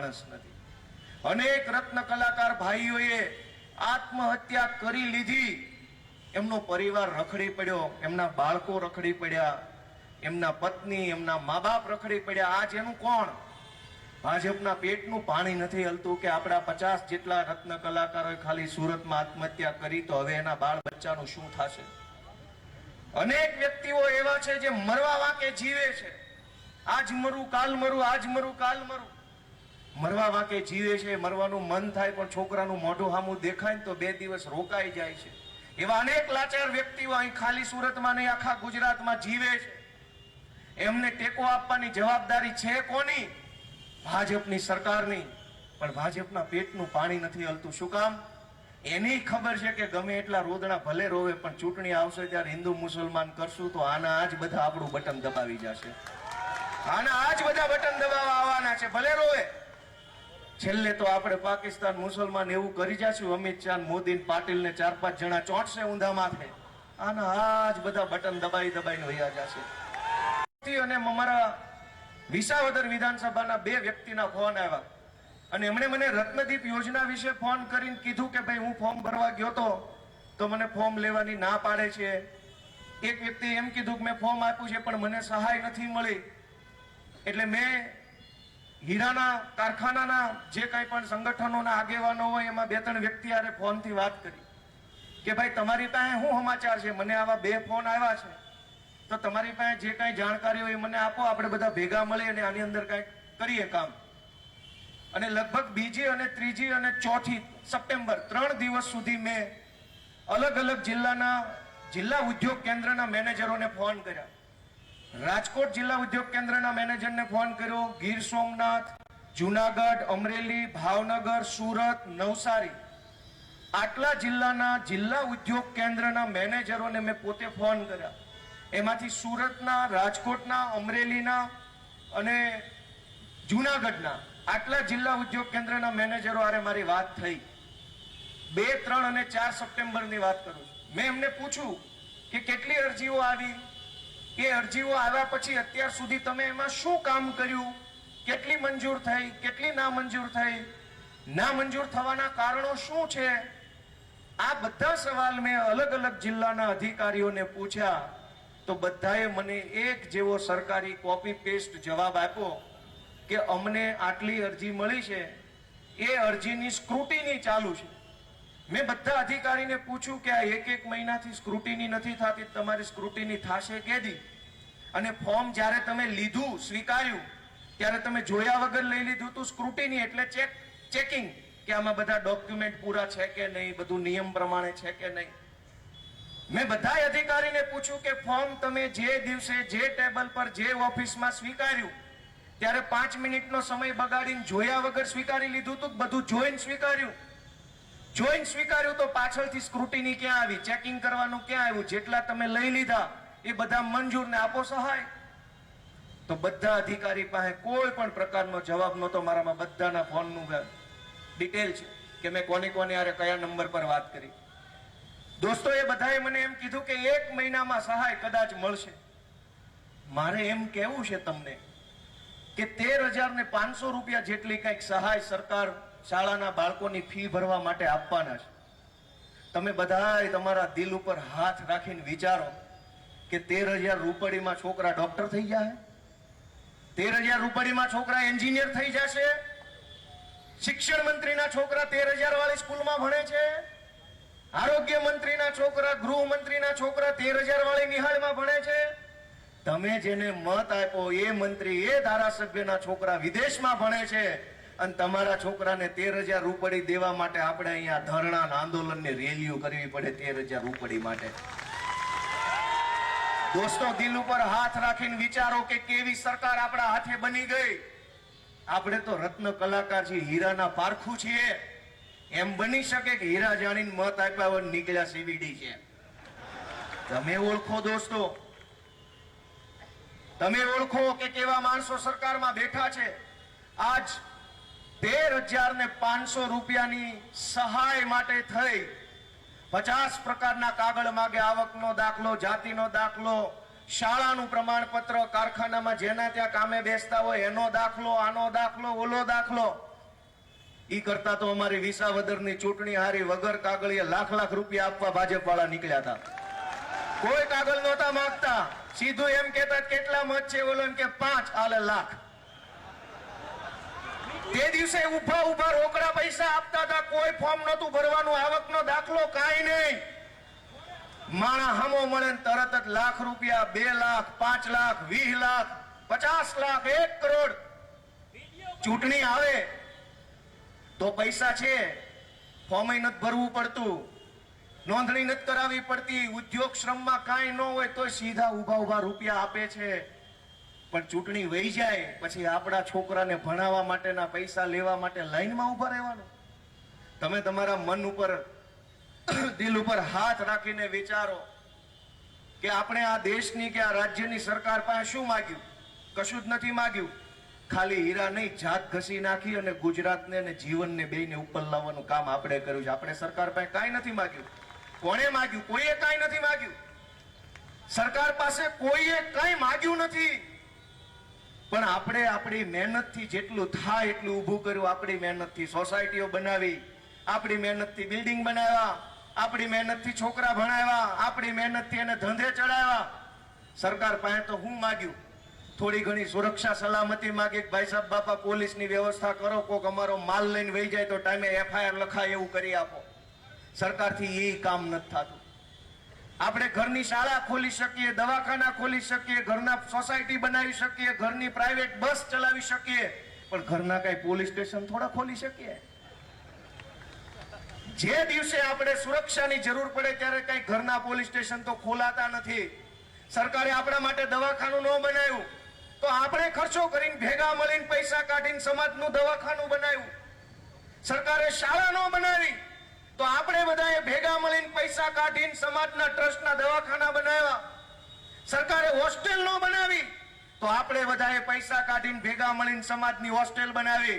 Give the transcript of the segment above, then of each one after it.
માણસ નથી. અનેક રત્ન કલાકાર ભાઈઓએ આત્મહત્યા કરી લીધી. એમનો પરિવાર રખડી પડ્યો, એમના બાળકો રખડી પડ્યા, એમના પત્ની, એમના મા બાપ રખડી પડ્યા. આજ એનું કોણ? ભાજપના પેટનું પાણી નથી હલતું કે આપણા પચાસ જેટલા રત્ન કલાકારોએ ખાલી સુરતમાં આત્મહત્યા કરી તો હવે એના બાળ બચ્ચાનું શું થશે? અનેક વ્યક્તિઓ એવા છે જે મરવા વાંકે જીવે છે. આજ મરું, કાલ મરું, આજ મરું, કાલ મરું. મરવા વાંકે જીવે છે, મરવાનું મન થાય, પણ છોકરાનું મોઢું હામું દેખાય ને તો બે દિવસ રોકાઈ જાય છે. એવા અનેક લાચાર વ્યક્તિઓ અહીં ખાલી સુરતમાં નહીં, આખા ગુજરાતમાં જીવે છે. એમને ટેકો આપવાની જવાબદારી છે કોની? ભાજપની સરકારની. પણ ભાજપના પેટનું પાણી નથી હલતું. શું કામ? એની ખબર છે કે ગમે એટલા રોદણા ભલે રોવે, પણ ચૂંટણી આવશે ત્યારે હિન્દુ મુસલમાન કરશું તો આના આજ બધા આપણું બટન દબાવી જશે. આના આજ બધા બટન દબાવવા આવવાના છે. ભલે રોવે છેલ્લે તો આપણે પાકિસ્તાન મુસલમાન એવું કરી જશું, અમિત શાહ મોદી પાટીલ ને ચાર પાંચ જણા ચોંટશે ઊંધા માથે. આના આ જ બધા બટન દબાઈ દબાઈને વયા જશે. અને અમારા વિસાવદર વિધાનસભાના બે વ્યક્તિના ફોન આવ્યા. અને એમણે મને રત્નદીપ યોજના વિશે ફોન કરીને કીધું કે ભાઈ હું ફોર્મ ભરવા ગયો તો તો મને ફોર્મ લેવાની ના પાડે છે. એક વ્યક્તિ એમ કીધું કે મેં ફોર્મ આપ્યું છે, પણ મને સહાય નથી મળી. એટલે મેં હીરાના કારખાનાના જે કંઈ પણ સંગઠનોના આગેવાનો હોય, એમાં બે ત્રણ વ્યક્તિ આરે ફોનથી વાત કરી કે ભાઈ, તમારી પાસે શું સમાચાર છે? મને આવા બે ફોન આવ્યા છે. તો તમારી પાસે જે કાંઈ જાણકારી હોય મને આપો, આપણે બધા ભેગા મળી અને આની અંદર કાંઈક કરીએ કામ. અને લગભગ બીજી અને ત્રીજી અને ચોથી સપ્ટેમ્બર, ત્રણ દિવસ સુધી મેં અલગ અલગ જિલ્લાના જિલ્લા ઉદ્યોગ કેન્દ્રના મેનેજરોને ફોન કર્યા. રાજકોટ જિલ્લા ઉદ્યોગ કેન્દ્રના મેનેજરને ફોન કર્યો. ગીર સોમનાથ, જુનાગઢ, અમરેલી, ભાવનગર, સુરત, નવસારી. આટલા જિલ્લાના જિલ્લા ઉદ્યોગ કેન્દ્રના મેનેજરોને મેં પોતે ફોન કર્યા. એમાંથી સુરતના, રાજકોટના, અમરેલીના અને જુનાગઢના આટલા જિલ્લા ઉદ્યોગ કેન્દ્રના મેનેજરો આરે મારી વાત થઈ. બે, ત્રણ અને ચાર સપ્ટેમ્બરની વાત કરું છું. મેં એમને પૂછ્યું કે કેટલી અરજીઓ આવી? એ અરજીઓ આવ્યા પછી અત્યાર સુધી તમે એમાં શું કામ કર્યું? કેટલી મંજૂર થઈ? કેટલી ના મંજૂર થઈ? ના મંજૂર થવાના કારણો શું છે? આ બધા સવાલ મેં અલગ અલગ જિલ્લાના અધિકારીઓને પૂછ્યા. તો બધાએ મને એક જેવો સરકારી કોપી પેસ્ટ જવાબ આપ્યો કે અમને આટલી અરજી મળી છે. એ અરજીની સ્ક્રુટીની ચાલુ છે. મેં બધા અધિકારીને પૂછ્યું કે આ એક એક મહિનાથી સ્ક્રુટીની નથી થતી, તમારી સ્ક્રુટીની થશે કેદી? અને ફોર્મ જ્યારે તમે લીધું, સ્વીકાર્યું, ત્યારે તમે જોયા વગર લઈ લીધું તું સ્ક્રુટીની એટલે ચેક ચેકિંગ કે આમાં બધા ડોક્યુમેન્ટ પૂરા છે કે નહીં, બધું નિયમ પ્રમાણે છે કે નહીં. મેં બધા અધિકારીને પૂછ્યું કે ફોર્મ તમે જે દિવસે, જે ટેબલ પર, જે ઓફિસમાં સ્વીકાર્યું, ત્યારે પાંચ મિનિટનો સમય બગાડીને જોયા વગર સ્વીકારી લીધું તું કે બધું જોઈને સ્વીકાર્યું? જોઈને સ્વીકાર્યું તો પાછળથી સ્ક્રુટીની ક્યાં આવી? ચેકિંગ કરવાનું ક્યાં આવ્યું? જેટલા તમે લઈ લીધા, એ બધા મંજૂર ને આપો સહાય. તો બધા અધિકારી પાસે કોઈ પણ પ્રકારનો જવાબ નહોતો મારામાં. બધાના ફોનનું ડિટેલ છે કે મેં કોની કોની હારે કયા નંબર પર વાત કરી. દોસ્તો, એ બધાએ મને એમ કીધું કે એક મહિનામાં સહાય કદાચ મળશે. મારે એમ કહેવું છે તમને કે તેર હજાર ને પાંચસો રૂપિયા જેટલી કંઈક સહાય સરકાર શાળાના બાળકોની ફી ભરવા માટે આપવાના છે. તમે બધાય તમારા દિલ ઉપર હાથ રાખીને વિચારો કે તેર હજાર રૂપડીમાં છોકરા ડોક્ટર થઈ જાય તેર હજાર રૂપડીમાં છોકરા એન્જિનિયર થઈ જશે? શિક્ષણ મંત્રીના છોકરા તેર હજાર વાળી સ્કૂલમાં ભણે છે? આરોગ્ય મંત્રીના છોકરા, ગૃહ મંત્રીના છોકરા તેર હજાર વાળી નિહાળમાં ભણે છે? તમે જેને મત આપ્યો એ મંત્રી, એ ધારાસભ્યના છોકરા વિદેશમાં ભણે છે? અને તમારા છોકરાને તેર હજાર રૂપડી દેવા માટે આપણે અહીંયા ધરણા આંદોલનની રેલીઓ કરવી પડે તેર હજાર રૂપડી માટે. દોસ્તો, દિલ ઉપર હાથ રાખીને વિચારો કે કેવી સરકાર આપણા હાથે બની ગઈ. આપણે તો રત્ન કલાકાર છીએ, હીરાના પારખું છીએ. એમ બની શકે કે હીરા જાણીને મત આપ્યા હોય નીકળ્યા સીવીડી છે. તમે ઓળખો દોસ્તો. તમે ઓળખો કે કેવા માણસો સરકારમાં બેઠા છે. આજ તેર હજાર ને પાંચસો રૂપિયાની સહાય માટે થઈ. પચાસ પ્રકારના કાગળ માગે, આવકનો દાખલો, જાતિનો દાખલો, શાળાનું પ્રમાણપત્ર, કારખાનામાં જેના ત્યાં કામે બેસતા હોય, એનો દાખલો, આનો દાખલો, ઓલો દાખલો. ઈ કરતા તો અમારી વિસાવદરની ચૂંટણી હારી વગર કાગળીએ લાખ લાખ રૂપિયા આપવા ભાજપ વાળા નીકળ્યા હતા. કોઈ કાગળ નહોતા માંગતા. સીધું એમ કહેતા કેટલા મત છે? ઓલો એમ કે પાંચ. આલે લાખ. તે દિવસે ઊભા ઊભા રોકડા પૈસા આપતા હતા. કોઈ ફોર્મ નહોતું ભરવાનું, આવકનો દાખલો કાંઈ નહીં. માણા હમો મળે તરત જ લાખ રૂપિયા, બે લાખ, પાંચ લાખ, વીસ લાખ, પચાસ લાખ, એક કરોડ ચૂંટણી આવે તો પૈસા છે. ફોર્મ નથી ભરવું પડતું, નોંધણી નથી કરાવવી પડતી, ઉદ્યોગ શ્રમમાં કાંઈ ન હોય તો સીધા ઊભા ઊભા રૂપિયા આપે છે. પણ ચૂંટણી વહી જાય, પછી આપણા છોકરાને ભણાવવા માટેના પૈસા લેવા માટે લાઈનમાં ઊભા રહેવાનું. તમે તમારા મન ઉપર, દિલ ઉપર હાથ રાખીને વિચારો કે આપણે આ દેશની કે આ રાજ્યની સરકાર પાસે શું માગ્યું? કશું જ નથી માગ્યું. ખાલી હીરા નહીં, જાત ઘસી નાખી અને ગુજરાતને અને જીવનને બેયને ઉપર લાવવાનું કામ આપણે કર્યું છે. આપણે સરકાર પાસે કાંઈ નથી માગ્યું. કોણે માગ્યું? કોઈએ કાંઈ નથી માગ્યું. સરકાર પાસે કોઈએ કાંઈ માગ્યું નથી. પણ આપણે આપણી મહેનતથી જેટલું થાય એટલું ઊભું કર્યું, આપણી મહેનતથી સોસાયટીઓ બનાવી, આપણી મહેનતથી બિલ્ડિંગ બનાવ્યા, આપણી મહેનતથી છોકરા ભણાવ્યા, આપણી મહેનતથી એને ધંધે ચડાવ્યા. સરકાર પાસે તો હું માગ્યું, થોડી ઘણી સુરક્ષા સલામતી માગી ભાઈ સાહેબ, બાપા, પોલીસની વ્યવસ્થા કરો, કોક અમારો માલ લઈને વહી જાય તો ટાઈમે એફઆઈઆર લખાય, એવું કરી આપો. સરકારથી એ કામ નથી થતું. આપણે ઘરની શાળા ખોલી શકીએ, દવાખાના ખોલી શકીએ, ઘરના સોસાયટી બનાવી શકીએ, ઘરની પ્રાઇવેટ બસ ચલાવી શકીએ, પણ ઘરના કઈ પોલીસ સ્ટેશન થોડા ખોલી શકીએ? જે દિવસે આપણે સુરક્ષાની જરૂર પડે ત્યારે કઈ ઘરના પોલીસ સ્ટેશન તો ખોલાતા નથી. સરકારે આપણા માટે દવાખાનું ન બનાવ્યું. તો આપણે ખર્ચો કરીને ભેગા મળીને પૈસા કાઢીને સમાજનું દવાખાનું બનાવ્યું. સરકારે શાળા ન બનાવી. તો આપણે બધાએ ભેગા મળીને પૈસા કાઢીને સમાજના ટ્રસ્ટના દવાખાના બનાવ્યા. સરકારે હોસ્ટેલ ન બનાવી. તો આપણે બધાએ પૈસા કાઢીને ભેગા મળીને સમાજની હોસ્ટેલ બનાવી.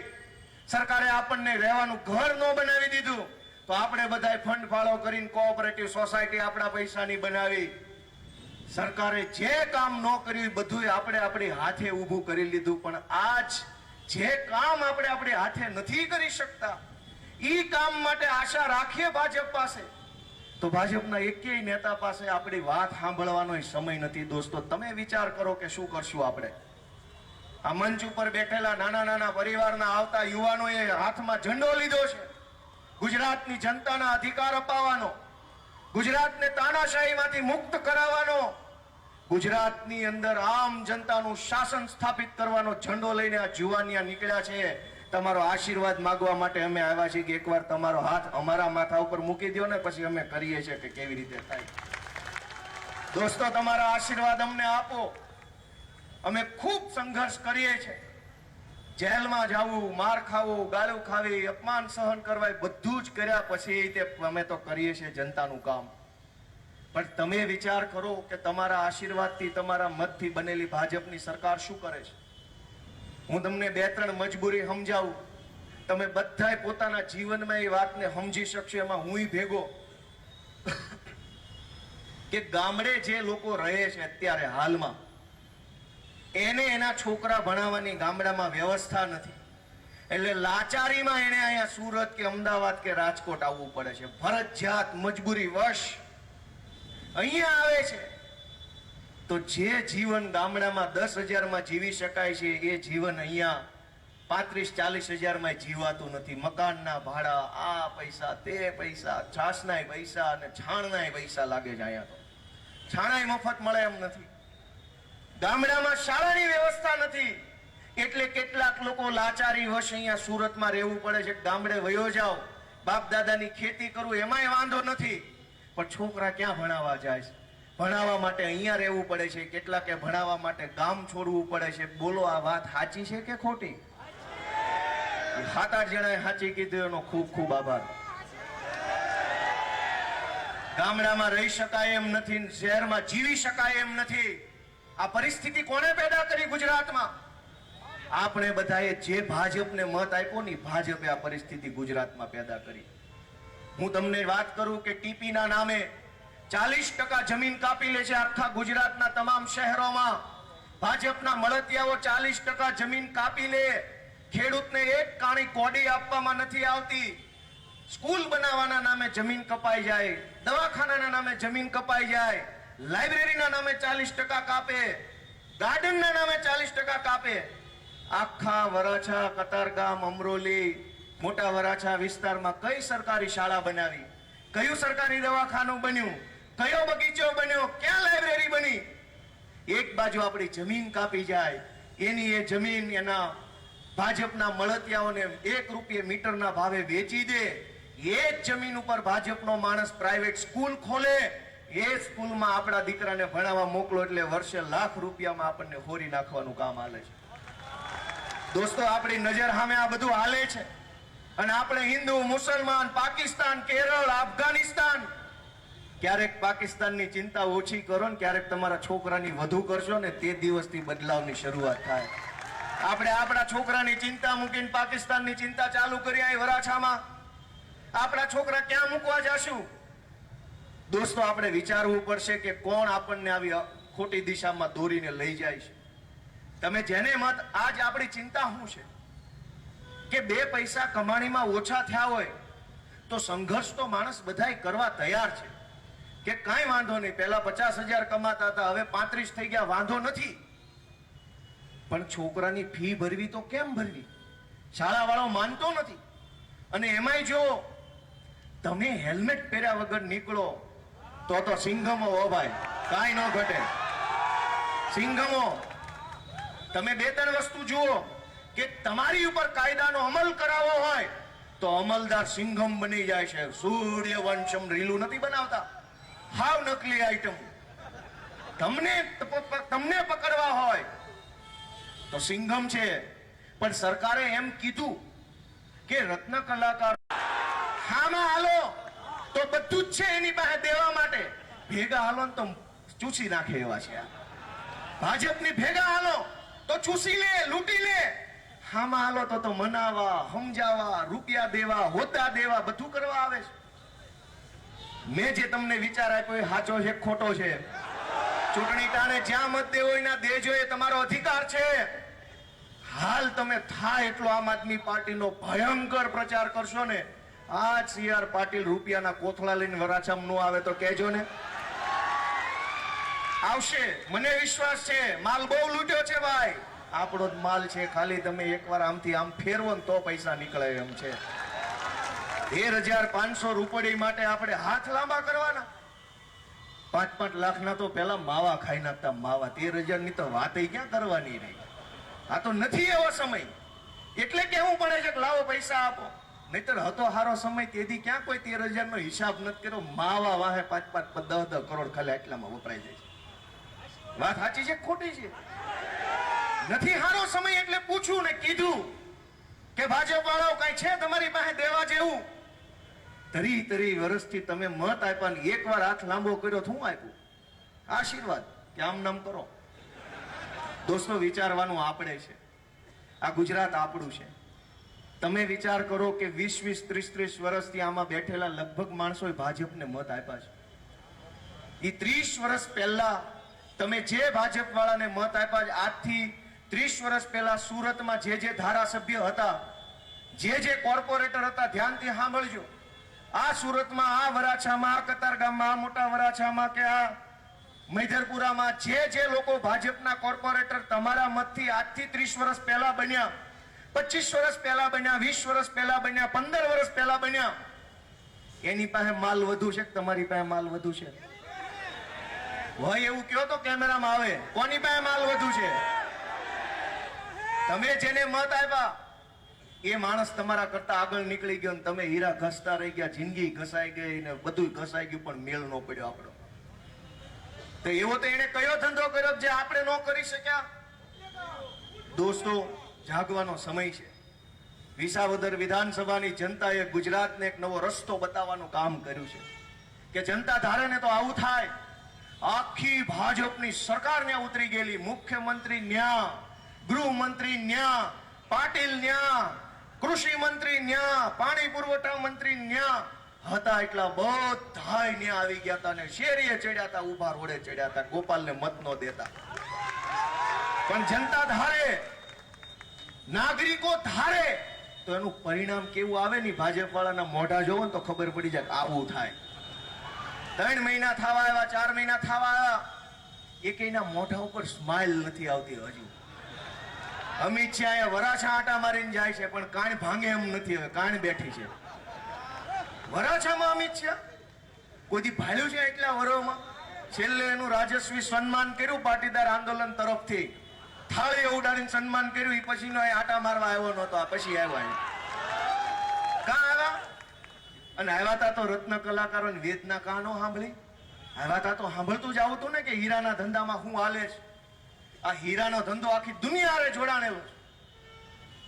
સરકારે આપણને રહેવાનું ઘર ન બનાવી દીધું. તો આપણે બધાએ ફંડ ફાળો કરીને કોઓપરેટિવ સોસાયટી આપણા પૈસાની બનાવી. સરકારે જે કામ ન કર્યું બધું આપણે આપણી હાથે ઊભું કરી લીધું. પણ આજ જે કામ આપણે આપણી હાથે નથી કરી શકતા ઈ કામ માટે આશા રાખીએ ભાજપ પાસે. તો ભાજપના એકેય નેતા પાસે આપણી વાત સાંભળવાનો સમય નથી દોસ્તો. તમે વિચાર કરો કે શું કરશું આપણે? આ મંચ ઉપર બેઠેલા નાના નાના પરિવારના આવતા યુવાનોએ હાથમાં ઝંડો લીધો છે. ગુજરાતની જનતાના અધિકાર અપાવવાનો, ગુજરાતને તાનાશાહીમાંથી મુક્ત કરાવવાનો, ગુજરાતની અંદર આમ જનતાનું શાસન સ્થાપિત કરવાનો ઝંડો લઈને આ જુવાનિયા નીકળ્યા છે. તમારો આશીર્વાદ માગવા માટે અમે આવ્યા છીએ કે એકવાર તમારો હાથ અમારા માથા ઉપર મૂકી દો ને પછી અમે કરીએ છીએ કે કેવી રીતે થાય. દોસ્તો, તમારા આશીર્વાદ અમને આપો. અમે ખૂબ સંઘર્ષ કરીએ છીએ. જેલમાં જવું, માર ખાવું, ગાળું ખાવી, અપમાન સહન કરવા બધું જ કર્યા પછી તે અમે તો કરીએ છીએ જનતાનું કામ. પણ તમે વિચાર કરો કે તમારા આશીર્વાદથી, તમારા મતથી બનેલી ભાજપની સરકાર શું કરે છે? હું તમને બે ત્રણ મજબૂરી સમજાવું. તમે બધાય પોતાના જીવનમાં એ વાતને સમજી શકશો, એમાં હું ભેગો. કે ગામડે જે લોકો રહે છે અત્યારે હાલમાં, એને એના છોકરા ભણાવવાની ગામડામાં વ્યવસ્થા નથી. એટલે લાચારીમાં એને અહીંયા સુરત કે અમદાવાદ કે રાજકોટ આવવું પડે છે. ફરજિયાત મજબૂરી વશ. અહીંયા આવે છે. તો જે જીવન ગામડામાં દસ હજારમાં જીવી શકાય છે, એ જીવન અહીંયા પાંત્રીસ, ચાલીસ હજારમાં જીવાતું નથી. મકાનના ભાડા, આ પૈસા, તે પૈસા છાસનાય પૈસા અને છાણનાય પૈસા લાગે છે અહીંયા તો. છાણાય મફત મળે એમ નથી. ગામડામાં શાળાની વ્યવસ્થા નથી. એટલે કેટલાક લોકો લાચારી વશ અહીંયા સુરતમાં રહેવું પડે છે. ગામડે વયો જાઓ. બાપ દાદાની ખેતી કરવું એમાંય વાંધો નથી. પણ છોકરા ક્યાં ભણાવવા જાય છે? ભણાવવા માટે અહીંયા રહેવું પડે છે, કેટલાકે ભણાવવા માટે ગામ છોડવું પડે છે. બોલો, આ વાત સાચી છે કે ખોટી? સાત આઠ જણાએ સાચી કીધું, એનો ખૂબ ખૂબ આભાર. ગામડામાં રહી શકાય એમ નથી, શહેરમાં જીવી શકાય એમ નથી. આ પરિસ્થિતિ કોણે પેદા કરી ગુજરાતમાં? આપણે બધાએ જે ભાજપને મત આપ્યો ને ભાજપે આ પરિસ્થિતિ ગુજરાતમાં પેદા કરી. હું તમને વાત કરું કે ટીપીના નામે ચાલીસ ટકા જમીન કાપી લે છે આખા ગુજરાતના તમામ શહેરોમાં. ભાજપના મળતિયાઓ ચાલીસ ટકા જમીન કાપી લે. ખેડૂતને એક કાણી કોડી આપવામાં નથી આવતી. સ્કૂલ બનાવવાના નામે જમીન કપાઈ જાય, દવાખાનાના નામે જમીન કપાઈ જાય, લાઇબ્રેરીના નામે ચાલીસ ટકા કાપે, ગાર્ડનના નામે ચાલીસ ટકા કાપે. આખા વરાછા, કતારગામ, અમરોલી, મોટા વરાછા વિસ્તારમાં કઈ સરકારી શાળા બનાવી? કયું સરકારી દવાખાનું બન્યું? કયો બગીચો બન્યો? ક્યાં લાઇબ્રેરી બની? એક બાજુ આપણી જમીન કાપી જાય, એની એ જમીન એના ભાજપના મળતિયાઓને એક રૂપિયે મીટરના ભાવે વેચી દે, એ જ જમીન ઉપર ભાજપનો માણસ પ્રાઇવેટ સ્કૂલ ખોલે, એ સ્કૂલમાં આપણા દીકરાને ભણાવવા મોકલો એટલે વર્ષે લાખ રૂપિયામાં આપણને હોરી નાખવાનું કામ હાલે છે. દોસ્તો, આપણી નજર સામે આ બધું હાલે છે. અને આપણે હિન્દુ, મુસલમાન, પાકિસ્તાન, કેરળ અફઘાનિસ્તાન ક્યારેક પાકિસ્તાનની ચિંતા ઓછી કરો ને ક્યારેક તમારા છોકરાની વધુ કરશો ને તે દિવસથી બદલાવની શરૂઆત થાય. આપણે આપણા છોકરાની ચિંતા મૂકીને પાકિસ્તાનની ચિંતા ચાલુ કરી અહીં વરાછામાં. આપણા છોકરા ક્યાં મૂકવા જશું? દોસ્તો, આપણે વિચારવું પડશે કે કોણ આપણને આવી ખોટી દિશામાં દોરીને લઈ જાય છે. તમે જેને મત, આજ આપણી ચિંતા શું છે? કે બે પૈસા કમાણીમાં ઓછા થયા હોય, તો સંઘર્ષ તો માણસ બધાય કરવા તૈયાર છે. કે કાંઈ વાંધો નહીં. પહેલા પચાસ હજાર કમાતા હતા, હવે પાંત્રીસ થઈ ગયા. વાંધો નથી. પણ છોકરાની ફી ભરવી તો કેમ ભરવી? શાળા વાળો માનતો નથી. અને એમાંય જો તમે હેલ્મેટ પહેર્યા વગર નીકળો, તો તો સિંઘમો હો ભાઈ. કાંઈ ન ઘટે. સિંઘમો. તમે બે ત્રણ વસ્તુ જુઓ કે તમારી ઉપર કાયદાનો અમલ કરાવવો હોય, તો અમલદાર સિંઘમ બની જાય છે. સૂર્યવંશમ રીલું નથી બનાવતા. હાવ નકલી આઈટમ તમને તમને પકડવા હોય તો સિંઘમ છે. પણ સરકારે એમ કીધું કે રત્ન કલાકાર હામાં હાલો. તો બધું જ છે એની પાસે દેવા માટે. ભેગા હાલો તો ચૂસી નાખે એવા છે ભાજપની ભેગા હાલો તો ચૂસી લે, લૂંટી લે. હામાં હાલો, તો તો મનાવા, સમજાવા, રૂપિયા દેવા હોતા દેવા બધું કરવા આવે છે. મેં જે તમને વિચાર આપ્યો એ સાચો છે ખોટો છે? ચૂંટણી ટાણે જ્યાં મત દેવો એના દેજો, એ તમારો અધિકાર છે. હાલ તમે થાય એટલો આમ આદમી પાર્ટીનો ભયંકર પ્રચાર કરશો ને આ સી આર પાટીલ રૂપિયાના કોથળા લઈને વરાછામ નો આવે તો કહેજો ને. આવશે. મને વિશ્વાસ છે. માલ બહુ લૂંટ્યો છે ભાઈ. આપણો જ માલ છે ખાલી. તમે એકવાર આમથી આમ ફેરવો ને તો પૈસા નીકળે એમ છે. તેર હજાર પાંચસો રૂપડી માટે આપણે હાથ લાંબા કરવાના. પાંચ પાંચ લાખના તો પેલા માવા ખાઈ નાખતા માવા. તેર હજારની તો વાત ક્યાં કરવાની રહી? આ તો નથી એવો સમય. એટલે કેવું પડે છે લાવો પૈસા આપો. નહીતર હતો હારો સમય, તેથી ક્યાં કોઈ તેર હજારનો હિસાબ નથી કર્યો. માવા વાહે પાંચ પાંચ દસ દસ કરોડ ખાલી એટલામાં વપરાઈ જાય છે. વાત સાચી છે ખોટી છે? નથી હારો સમય એટલે પૂછ્યું ને કીધું કે ભાજપ વાળાઓ કઈ છે તમારી પાસે? દેવા જેવું? તરી તરી વર્ષથી તમે મત આપ્યા ને એકવાર હાથ લાંબો કર્યો તો આપ્યું? આશીર્વાદ કે આમ નામ કરો. દોસ્તો, વિચારવાનું આપણે છે. આ ગુજરાત આપણું છે. તમે વિચાર કરો કે વીસ વીસ ત્રીસ ત્રીસ વર્ષથી આમાં બેઠેલા લગભગ માણસોએ ભાજપને મત આપ્યા છે. એ ત્રીસ વર્ષ પહેલા તમે જે ભાજપ વાળાને મત આપ્યા છે, આજથી ત્રીસ વર્ષ પહેલા સુરતમાં જે જે ધારાસભ્ય હતા, જે જે કોર્પોરેટર હતા, ધ્યાનથી સાંભળજો. આ સુરતમાં, આ વરાછામાં, આ કતારગામમાં આ મોટા વરાછામાં કે આ મૈધરપુરામાં જે જે લોકો ભાજપના કોર્પોરેટર તમારા મતથી આજથી ત્રીસ વર્ષ પહેલા બન્યા, પચીસ વર્ષ પહેલા બન્યા, વીસ વર્ષ પહેલા બન્યા, પંદર વર્ષ પહેલા બન્યા, એની પાસે માલ વધુ છે તમારી પાસે માલ વધુ છે? હોય એવું કયો તો કેમેરામાં આવે, કોની પાસે માલ વધુ છે? તમે જેને મત આપ્યા એ માણસ તમારા કરતા આગળ નીકળી ગયો ને તમે હીરા ઘસતા રહી ગયા, જિંદગી ઘસાઈ ગઈ ને બધું ઘસાઈ ગયું, પણ મેળ ન પડ્યો આપણો. તો એવો તો એને કયો ધંધો કર્યો જે આપણે ન કરી શક્યા? દોસ્તો, જાગવાનો સમય છે. વિસાવદર વિધાનસભાની જનતાએ ગુજરાતને એક નવો રસ્તો બતાવવાનું કામ કર્યું છે. કે જનતા ધારે ને તો આવું થાય. આખી ભાજપની સરકાર ન્યા ઉતરી ગયેલી. મુખ્યમંત્રી ન્યા, ગૃહમંત્રી ન્યા, પાટીલ ન્યા કૃષિ મંત્રી ન્યા, પાણી પુરવઠા મંત્રી ન્યા. હતા એટલા બધા ન્યા આવી ગયા હતા ને શેરીએ ચડ્યા હતા ઊભા રોડે ચડ્યા હતા ગોપાલને મત નો દેતા. પણ જનતા ધારે, નાગરિકો ધારે, તો એનું પરિણામ કેવું આવે ને ભાજપ વાળાના મોઢા જોવો ને તો ખબર પડી જાય આવું થાય. ત્રણ મહિના થવા આવ્યા, ચાર મહિના થવા આવ્યા. એકેયના મોઢા ઉપર સ્માઇલ નથી આવતી હજુ. અમિત શાહ વરાછા આટા મારીને જાય છે, પણ કાન ભાંગે એમ નથી હવે, કાન બેઠી છે. વરાછામાં અમિત શાહ કોઈથી ભાલ્યું છે એટલા વરોમાં? છેલ્લે એનું રાજસ્વી સન્માન કર્યું પાટીદાર આંદોલન તરફથી. થાળી ઉડાડીને સન્માન કર્યું એ પછીનો એ આટા મારવા આવ્યો નહોતો પછી આવ્યો કાં આવ્યા? અને આવ્યા તા તો રત્ન કલાકારોની વેદના કાનો સાંભળી? આવ્યા તા તો સાંભળતું જ આવતું ને કે હીરાના ધંધામાં હું હાલે છે આ હીરાનો ધંધો આખી દુનિયા હારે જોડાણેલો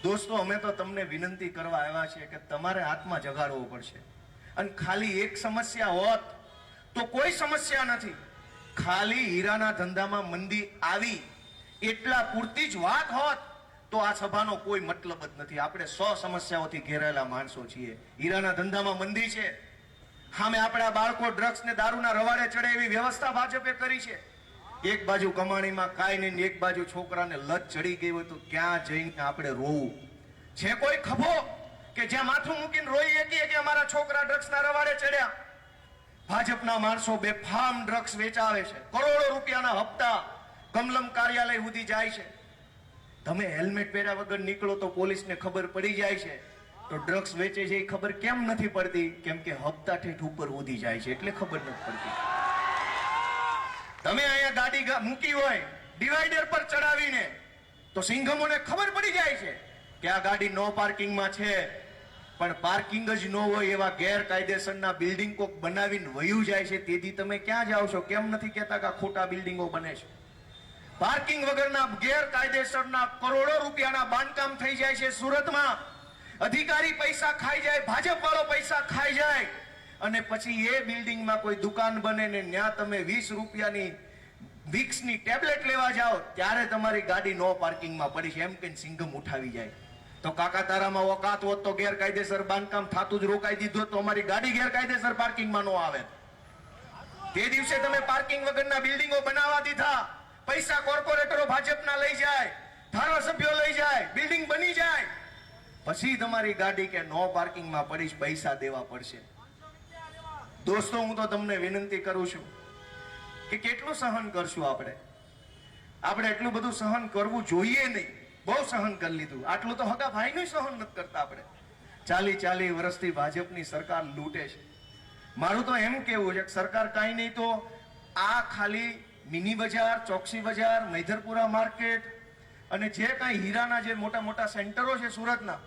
દોસ્તો, અમે તો તમને વિનંતી કરવા આવ્યા છીએ કે તમારે હાથમાં જગાડવો પડશે. અને ખાલી એક સમસ્યા હોત તો કોઈ સમસ્યા નથી. ખાલી હીરાના ધંધામાં મંદી આવી, એટલા પૂરતી જ વાત હોત તો આ સભાનો કોઈ મતલબ જ નથી. આપણે સો સમસ્યાઓથી ઘેરાયેલા માણસો છીએ. હીરાના ધંધામાં મંદી છે. સામે આપણા બાળકો ડ્રગ્સ ને દારૂના રવાડે ચડે એવી વ્યવસ્થા ભાજપે કરી છે. એક બાજુ કમાણીમાં કાંઈ નહીં એક બાજુ છોકરાને લત ચડી ગઈ હોય તો ક્યાં જઈને આપણે રોવું? છે કોઈ ખભો કે જ્યાં માથું મૂકીને રોઈ શકીએ કે અમારા છોકરા ડ્રગ્સના રવાડે ચડ્યા. ભાજપના માણસો બેફામ ડ્રગ્સ વેચાવે છે. કરોડો રૂપિયાના હપ્તા કમલમ કાર્યાલય સુધી જાય છે. તમે હેલ્મેટ પહેર્યા વગર નીકળો તો પોલીસને ખબર પડી જાય છે. તો ડ્રગ્સ વેચે છે એ ખબર કેમ નથી પડતી? કેમ કે હપ્તા ઠેઠ ઉપર ઉધી જાય છે. એટલે ખબર નથી પડતી. તમે અહીંયા ગાડી મૂકી હોય, ડિવાઈડર પર ચડાવીને, તો સિંઘમોને ખબર પડી જાય છે કે આ ગાડી નો પાર્કિંગમાં છે. પણ પાર્કિંગ જ ન હોય એવા ગેરકાયદેસરના બિલ્ડિંગ કોક બનાવીને વયું જાય છે, તેથી તમે ક્યાં જાઓ છો? કેમ નથી કહેતા કે ખોટા બિલ્ડિંગો બને છે? પાર્કિંગ વગરના ગેરકાયદેસરના કરોડો રૂપિયાના બાંધકામ થઈ જાય છે સુરતમાં. અધિકારી પૈસા ખાઈ જાય ભાજપ વાળો પૈસા ખાઈ જાય. અને પછી એ બિલ્ડિંગમાં કોઈ દુકાન બને ને ત્યાં તમે વીસ રૂપિયાની વિક્સની ટેબ્લેટ લેવા જાઓ, ત્યારે તમારી ગાડી નો પાર્કિંગમાં પડી છે. એમ કહીને સિંઘમ ઉઠાવી જાય. તો કાકા તારામાં ઓકાત હોત તો ગેરકાયદેસર બાંધકામ થાતું જ રોકાઈ દીધું તો અમારી ગાડી ગેરકાયદેસર પાર્કિંગમાં નો આવે. તે દિવસે તમે પાર્કિંગ વગરના બિલ્ડિંગો બનાવવા દીધા. પૈસા કોર્પોરેટરો ભાજપના લઈ જાય, ધારાસભ્યો લઈ જાય, બિલ્ડિંગ બની જાય. પછી તમારી ગાડી કે નો પાર્કિંગમાં પડીશ પૈસા દેવા પડશે. દોસ્તો, હું તો તમને વિનંતી કરું છું કે કેટલું સહન કરશું આપણે? આપણે એટલું બધું સહન કરવું જોઈએ નહીં. બહુ સહન કરી લીધું. આટલું તો હગા ભાઈનું સહન નથી કરતા આપણે. ચાલી ચાલી વર્ષથી ભાજપની સરકાર લૂંટે છે. મારું તો એમ કેવું છે કે સરકાર કાંઈ નહીં તો આ ખાલી મિની બજાર, ચોકસી બજાર, મૈધરપુરા માર્કેટ અને જે કાંઈ હીરાના જે મોટા મોટા સેન્ટરો છે સુરતના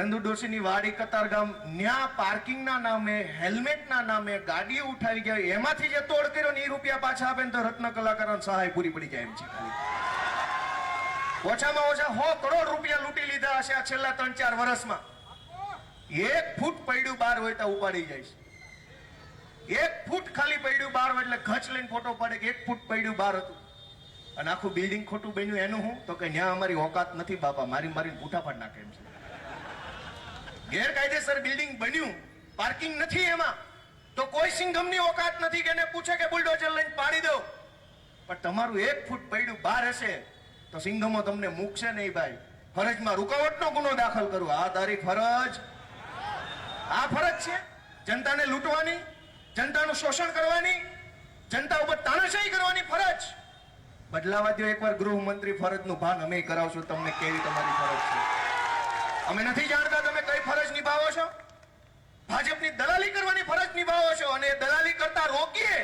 નંદુ ડોશીની વાડી કતારગામ ન્યા પાર્કિંગના નામે, હેલ્મેટના નામે ગાડીઓ ઉઠાવી ગયા. એમાંથી જે તોડ કર્યો ને એ રૂપિયા પાછા આપે ને તો રત્ન કલાકારોને સહાય પૂરી પડી જાય એમ છે ઓછામાં ઓછા હો કરોડ રૂપિયા લૂંટી લીધા હશે આ છેલ્લા ત્રણ ચાર વર્ષમાં. એક ફૂટ પડ્યું બાર હોય તો ઉપાડી જાય છે. એક ફૂટ ખાલી પડ્યું બાર હોય એટલે ખચ લઈને ફોટો પાડે કે એક ફૂટ પડ્યું બાર હતું. અને આખું બિલ્ડિંગ ખોટું બન્યું એનું હું? તો કે ન્યા અમારી ઓકાત નથી બાપા, મારી મારી પૂઠા પાડ નાખે એમ છે. ગેરકાયદેસર બિલ્ડિંગ બન્યું, પાર્કિંગ નથી એમાં. તો કોઈ સિંઘમની ઓકાત નથી કે એને પૂછે કે બુલડોઝર લઈને પાડી દો. પણ તમારું એક ફૂટ પડ્યું, બહાર હશે. તો સિંઘમો તમને મૂકશે નહીં ભાઈ. ફરજમાં રૂકાવટનો ગુનો દાખલ કરો. આ તારી ફરજ. આ ફરજ છે. જનતાને લૂંટવાની, જનતાનું શોષણ કરવાની, જનતા ઉપર તાનાશાહી કરવાની ફરજ. બદલાવા દો એકવાર ગૃહમંત્રી ફરજનું ભાન અમે કરાવશું. તમને કેવી તમારી ફરજ છે? અમે નથી જાણતા તમે કઈ ફરજ નિભાવો છો? ભાજપની દલાલી કરવાની ફરજ નિભાવો છો અને દલાલી કરતા રોકીએ